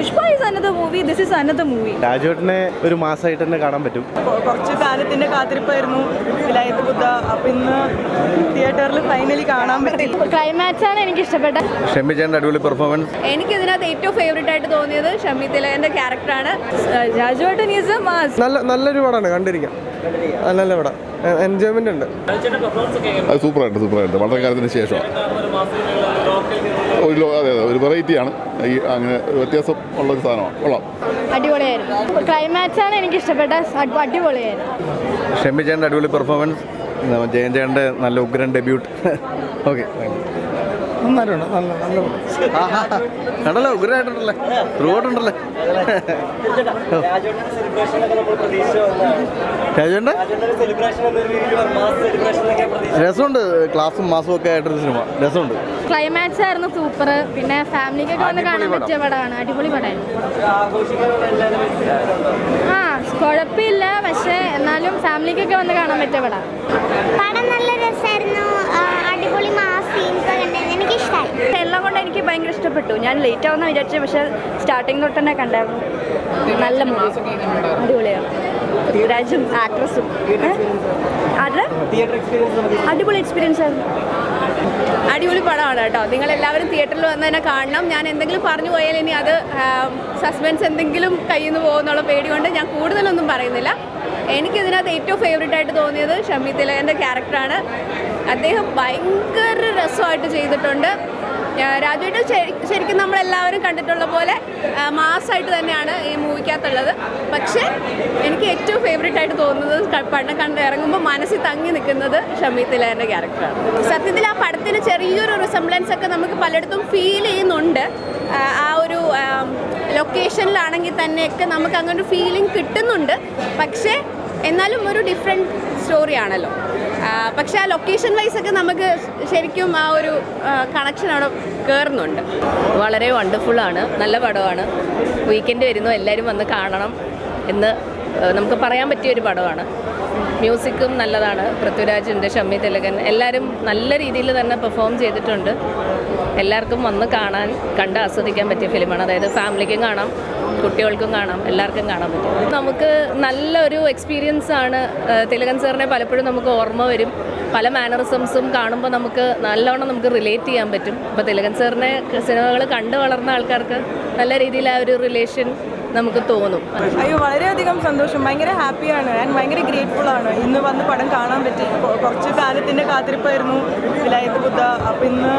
Pushpa is another movie this is another movie രാജുവേട്ടനെ ഒരു മാസമായിട്ട് തന്നെ കാണാൻ പറ്റും. കുറച്ച് കാലത്തിന്റെ കാത്തിരിപ്പായിരുന്നു വിലായത്ത് ബുദ്ധ. അപ്പൊ ഇന്ന് തിയേറ്ററിൽ ഫൈനലി കാണാൻ പറ്റി. ക്ലൈമാക്സ് ആണ് എനിക്ക് ഇഷ്ടപ്പെട്ടത് ക്ഷമിച്ചേണ്ട അടിപൊളി പെർഫോമൻസ് എനിക്ക് ഇതിനകത്ത് ഏറ്റവും ഫേവറേറ്റ് ആയിട്ട് തോന്നിയത് ഷമി തിലകന്റെ ക്യാരക്ടറാണ് രാജുവേട്ടൻ ഈസ് എ മാസ് നല്ല നല്ലൊരു പടമാണ് കണ്ടിരിക്കാം. നല്ല നല്ല പടം. എൻജോയ്മെന്റ് ഉണ്ട്. സൂപ്പറായിട്ട് സൂപ്പറായിട്ട് വളരെ കാലത്തിന് ശേഷം. ഒരു അതെ അതെ ഒരു വെറൈറ്റിയാണ് ഈ അങ്ങനെ വ്യത്യാസം ഉള്ള ഒരു സാധനമാണ്. കൊള്ളാം. അടിപൊളിയായിരുന്നു. ക്ലൈമാക്സ് ആണ് എനിക്ക് ഇഷ്ടപ്പെട്ട അടിപൊളിയായിരുന്നു. ക്ഷമിച്ചേണ്ട അടിപൊളി പെർഫോമൻസ് ജയൻ ചേട്ടന്റെ നല്ല ഉഗ്രൻ ഡെബ്യൂട്ട് ഓക്കെ നന്നായിട്ടുണ്ട് നല്ല നല്ല കണ്ടല്ലോ ഉഗ്രനായിട്ടുണ്ടല്ലേ? ത്രൂ ഔട്ടുണ്ടല്ലേ രാജുവേണ്ട രസമുണ്ട് ക്ലാസ്സും മാസും ഒക്കെ ആയിട്ടൊരു സിനിമ രസമുണ്ട്. ക്ലൈമാക്സ് ആയിരുന്നു സൂപ്പർ പിന്നെ ഫാമിലിക്കൊക്കെ വന്ന് കാണാൻ പറ്റിയ പടമാണ്. അടിപൊളി പടമായിരുന്നു. ആ കുഴപ്പമില്ല. പക്ഷേ എന്നാലും ഫാമിലിക്കൊക്കെ വന്ന് കാണാൻ പറ്റിയ പടമാണ്. പടം നല്ല രസമായിരുന്നു ആ, അടിപൊളി മാസ് സീൻസ് ഒക്കെ ഉണ്ടായിരുന്നു എനിക്ക് ഇഷ്ടമായി എല്ലാം കൊണ്ട് എനിക്ക് ഭയങ്കര ഇഷ്ടപ്പെട്ടു ഞാൻ ലേറ്റ് ആവുന്ന വിചാരിച്ചത് പക്ഷേ സ്റ്റാർട്ടിങ് തൊട്ട് തന്നെ കണ്ടായിരുന്നു. നല്ല മൂവി അടിപൊളിയാണ്. പൃഥ്വിരാജും ആക്ട്രസും അത് അടിപൊളി എക്സ്പീരിയൻസ് ആയിരുന്നു. അടിപൊളി പടമാണ് കേട്ടോ. നിങ്ങൾ എല്ലാവരും തിയേറ്ററിൽ വന്ന് തന്നെ കാണണം. ഞാൻ എന്തെങ്കിലും പറഞ്ഞു പോയാൽ ഇനി അത് സസ്പെൻസ് എന്തെങ്കിലും കയ്യിൽ നിന്ന് പോകുന്നുള്ള പേടി കൊണ്ട് ഞാൻ കൂടുതലൊന്നും പറയുന്നില്ല. എനിക്കിതിനകത്ത് ഏറ്റവും ഫേവറേറ്റ് ആയിട്ട് തോന്നിയത് ഷമി തിലകന്റെ ക്യാരക്ടറാണ് അദ്ദേഹം ഭയങ്കര രസമായിട്ട് ചെയ്തിട്ടുണ്ട്. രാജുവേട്ടൻ ശരിക്കും നമ്മളെല്ലാവരും കണ്ടിട്ടുള്ള പോലെ മാസമായിട്ട് തന്നെയാണ് ഈ മൂവിക്കകത്തുള്ളത്. പക്ഷേ എനിക്ക് ഏറ്റവും ഫേവറേറ്റ് ആയിട്ട് തോന്നുന്നത് പണ്ട് കണ്ട് ഇറങ്ങുമ്പോൾ മനസ്സിൽ തങ്ങി നിൽക്കുന്നത് ഷമീത്തിലേന്റെ ക്യാരക്ടറാണ് സത്യത്തിൽ ആ പടത്തിന് ചെറിയൊരു റിസംബ്ലൻസ് ഒക്കെ നമുക്ക് പലയിടത്തും ഫീൽ ചെയ്യുന്നുണ്ട്. ആ, ഒരു ലൊക്കേഷനിലാണെങ്കിൽ തന്നെയൊക്കെ നമുക്ക് അങ്ങനൊരു ഫീലിംഗ് കിട്ടുന്നുണ്ട്. പക്ഷേ എന്നാലും ഒരു ഡിഫറെന്റ് സ്റ്റോറിയാണല്ലോ പക്ഷേ ആ ലൊക്കേഷൻ വൈസ് ഒക്കെ നമുക്ക് ശരിക്കും ആ ഒരു കണക്ഷൻ അവിടെ കയറുന്നുണ്ട് വളരെ വണ്ടർഫുൾ ആണ്. നല്ല പടമാണ്. വീക്കെൻഡ് വരുന്നു എല്ലാവരും വന്ന് കാണണം എന്ന് നമുക്ക് പറയാൻ പറ്റിയ ഒരു പടമാണ്. മ്യൂസിക്കും നല്ലതാണ്. പൃഥ്വിരാജുണ്ട് ഷമ്മി തിലകൻ എല്ലാവരും നല്ല രീതിയിൽ തന്നെ പെർഫോം ചെയ്തിട്ടുണ്ട്. എല്ലാവർക്കും വന്ന് കാണാൻ കണ്ട് ആസ്വദിക്കാൻ പറ്റിയ ഫിലിമാണ്. അതായത് ഫാമിലിക്കും കാണാം കുട്ടികൾക്കും കാണാം എല്ലാവർക്കും കാണാൻ പറ്റും. നമുക്ക് നല്ലൊരു എക്സ്പീരിയൻസ് ആണ് തിലകൻ സാറിനെ പലപ്പോഴും നമുക്ക് ഓർമ്മ വരും. പല മാനറിസംസും കാണുമ്പോൾ നമുക്ക് നല്ലവണ്ണം നമുക്ക് റിലേറ്റ് ചെയ്യാൻ പറ്റും. അപ്പോൾ തിലകൻ സാറിനെ സിനിമകൾ കണ്ടു വളർന്ന ആൾക്കാർക്ക് നല്ല രീതിയിൽ ആ ഒരു റിലേഷൻ നമുക്ക് തോന്നും. അയ്യോ വളരെയധികം സന്തോഷം. ഭയങ്കര ഹാപ്പിയാണ്. ഞാൻ ഭയങ്കര ഗ്രേറ്റ്ഫുൾ ആണ്. ഇന്ന് വന്ന് പടം കാണാൻ പറ്റി. കുറച്ച് കാലത്തിന്റെ കാത്തിരിപ്പായിരുന്നു. വിലായത്ത് ബുദ്ധ. അപ്പൊ ഇന്ന്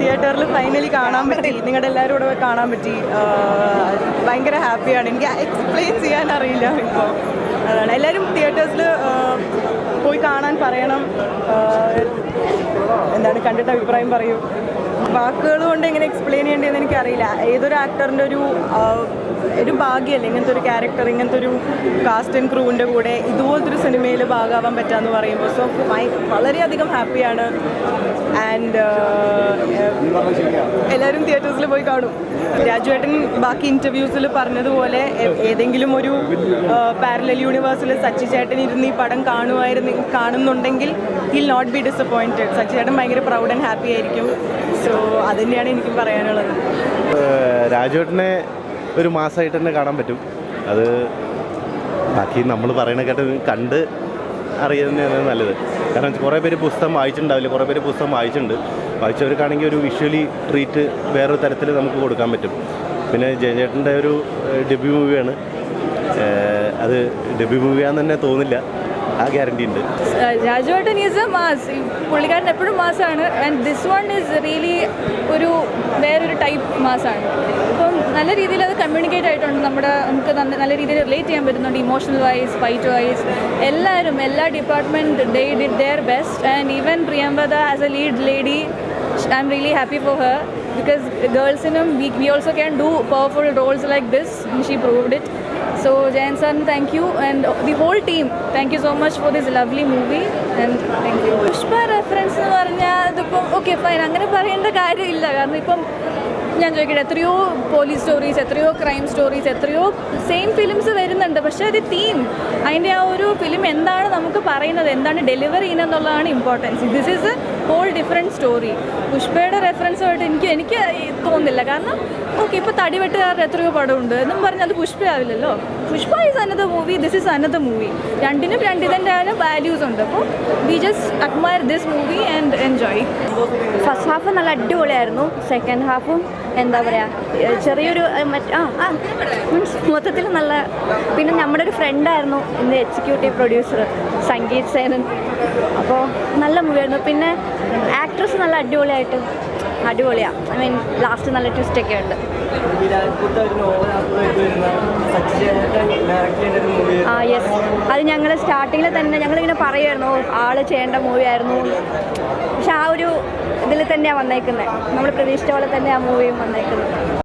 തിയേറ്ററിൽ ഫൈനലി കാണാൻ പറ്റി. നിങ്ങളുടെ എല്ലാവരും കൂടെ കാണാൻ പറ്റി. ഭയങ്കര ഹാപ്പിയാണ്. എനിക്ക് എക്സ്പ്ലെയിൻ ചെയ്യാൻ അറിയില്ല ഇപ്പോൾ അതാണ്. എല്ലാവരും തിയേറ്റേഴ്സിൽ പോയി കാണാൻ പറയണം. എന്താണ് കണ്ടിട്ട് അഭിപ്രായം പറയൂ. വാക്കുകൾ കൊണ്ട് എങ്ങനെ എക്സ്പ്ലെയിൻ ചെയ്യേണ്ടതെന്ന് എനിക്കറിയില്ല. ഏതൊരു ആക്ടറിന്റെ ഒരു ഒരു ഭാഗ്യമല്ലേ? ഇങ്ങനത്തെ ഒരു ക്യാരക്ടർ ഇങ്ങനത്തെ ഒരു കാസ്റ്റ് ആൻഡ് ക്രൂവിന്റെ കൂടെ ഇതുപോലത്തെ ഒരു സിനിമയിൽ ഭാഗമാവാൻ പറ്റാന്ന് പറയുമ്പോൾ സോ വളരെയധികം ഹാപ്പിയാണ് ആൻഡ് എല്ലാവരും തിയേറ്റേഴ്സിൽ പോയി കാണും. രാജുവേട്ടൻ ബാക്കി ഇന്റർവ്യൂസിൽ പറഞ്ഞതുപോലെ ഏതെങ്കിലും ഒരു പാരലൽ യൂണിവേഴ്സിൽ സച്ചി ചേട്ടൻ ഇരുന്ന് ഈ പടം കാണുമായിരുന്നു കാണുന്നുണ്ടെങ്കിൽ he'll not be disappointed Sachi ചേട്ടൻ ഭയങ്കര പ്രൗഡ് ആൻഡ് ഹാപ്പി ആയിരിക്കും. സോ അത് തന്നെയാണ് എനിക്കും പറയാനുള്ളത്. രാജുവേട്ടനെ ഒരു മാസമായിട്ട് തന്നെ കാണാൻ പറ്റും. അത് ബാക്കി നമ്മൾ പറയണ കണ്ട് അറിയുന്നതാണ് നല്ലത്. കാരണം കുറേ പേര് പുസ്തകം വായിച്ചിട്ടുണ്ടാവില്ല? കുറേ പേര് പുസ്തകം വായിച്ചിട്ടുണ്ട്. വായിച്ചവർക്കാണെങ്കിൽ ഒരു വിഷ്വലി ട്രീറ്റ് വേറൊരു തരത്തിൽ നമുക്ക് കൊടുക്കാൻ പറ്റും. പിന്നെ ജയചേട്ടന്റെ ഒരു ഡെബ്യൂ മൂവിയാണ് അത് ഡെബ്യൂ മൂവിയാന്ന് തന്നെ തോന്നില്ല ആ ഗ്യാരണ്ടി ഉണ്ട്. രാജുവേട്ടൻ ഈസ് എ മാസ് പുള്ളിക്കാരൻ എപ്പോഴും മാസാണ് and this one is really ഒരു വേറൊരു ടൈപ്പ് മാസാണ് അപ്പം നല്ല രീതിയിൽ അത് കമ്മ്യൂണിക്കേറ്റ് ആയിട്ടുണ്ട്. നമ്മുടെ നമുക്ക് നല്ല രീതിയിൽ റിലേറ്റ് ചെയ്യാൻ പറ്റുന്നുണ്ട് ഇമോഷണൽ വൈസ് ഫൈറ്റ് വൈസ് എല്ലാവരും എല്ലാ department they did their best and even Priyambada as a lead lady I'm really happy for her because ഗേൾസിനും we we also can do powerful roles like this she proved it so Jayan sir, thank you and the whole team thank you so much for this lovely movie and thank you Pushpa reference എന്ന് പറഞ്ഞാൽ ഇതിപ്പം okay fine അങ്ങനെ പറയേണ്ട കാര്യമില്ല. കാരണം ഇപ്പം ഞാൻ ചോദിക്കട്ടെ എത്രയോ പോലീസ് സ്റ്റോറീസ് എത്രയോ ക്രൈം സ്റ്റോറീസ് എത്രയോ സെയിം ഫിലിംസ് വരുന്നുണ്ട്. പക്ഷേ അത് തീം അതിന്റെ ആ ഒരു ഫിലിം എന്താണ് നമുക്ക് പറയുന്നത്? എന്താണ് ഡെലിവർ ചെയ്യുന്നത് എന്നുള്ളതാണ് importance this is whole different story പുഷ്പയുടെ റെഫറൻസുമായിട്ട് എനിക്ക് എനിക്ക് തോന്നുന്നില്ല. കാരണം ഓക്കെ ഇപ്പോൾ തടിവെട്ടുകാരുടെ എത്രയോ പടമുണ്ട്. എന്നും പറഞ്ഞ് അത് പുഷ്പയാവില്ലല്ലോ. Pushpa is another movie this is another movie രണ്ടിനും രണ്ടിതിന്റെ വാല്യൂസ് ഉണ്ട്. അപ്പോൾ we just admire this movie and enjoy first half നല്ല അടിപൊളിയായിരുന്നു. സെക്കൻഡ് ഹാഫും എന്താ പറയുക ചെറിയൊരു മീൻസ് മൊത്തത്തിൽ നല്ല പിന്നെ നമ്മുടെ ഒരു ഫ്രണ്ടായിരുന്നു ഇന്ന് എക്സിക്യൂട്ടീവ് പ്രൊഡ്യൂസർ സംഗീത് സേനൻ. അപ്പോൾ നല്ല മൂവിയായിരുന്നു. പിന്നെ ആക്ട്രസ് നല്ല അടിപൊളിയായിട്ട് അടിപൊളിയാണ് ഐ മീൻ ലാസ്റ്റ് നല്ല ട്വിസ്റ്റൊക്കെ ഉണ്ട്. ആ യെസ് അത് ഞങ്ങൾ സ്റ്റാർട്ടിങ്ങിൽ തന്നെ ഞങ്ങളിങ്ങനെ പറയുമായിരുന്നു ആൾ ചെയ്യേണ്ട മൂവി ആയിരുന്നു പക്ഷെ ആ ഒരു ഇതിൽ തന്നെയാണ് വന്നേക്കുന്നത് നമ്മൾ പ്രതീക്ഷിച്ച പോലെ തന്നെ ആ മൂവിയും വന്നേക്കുന്നത്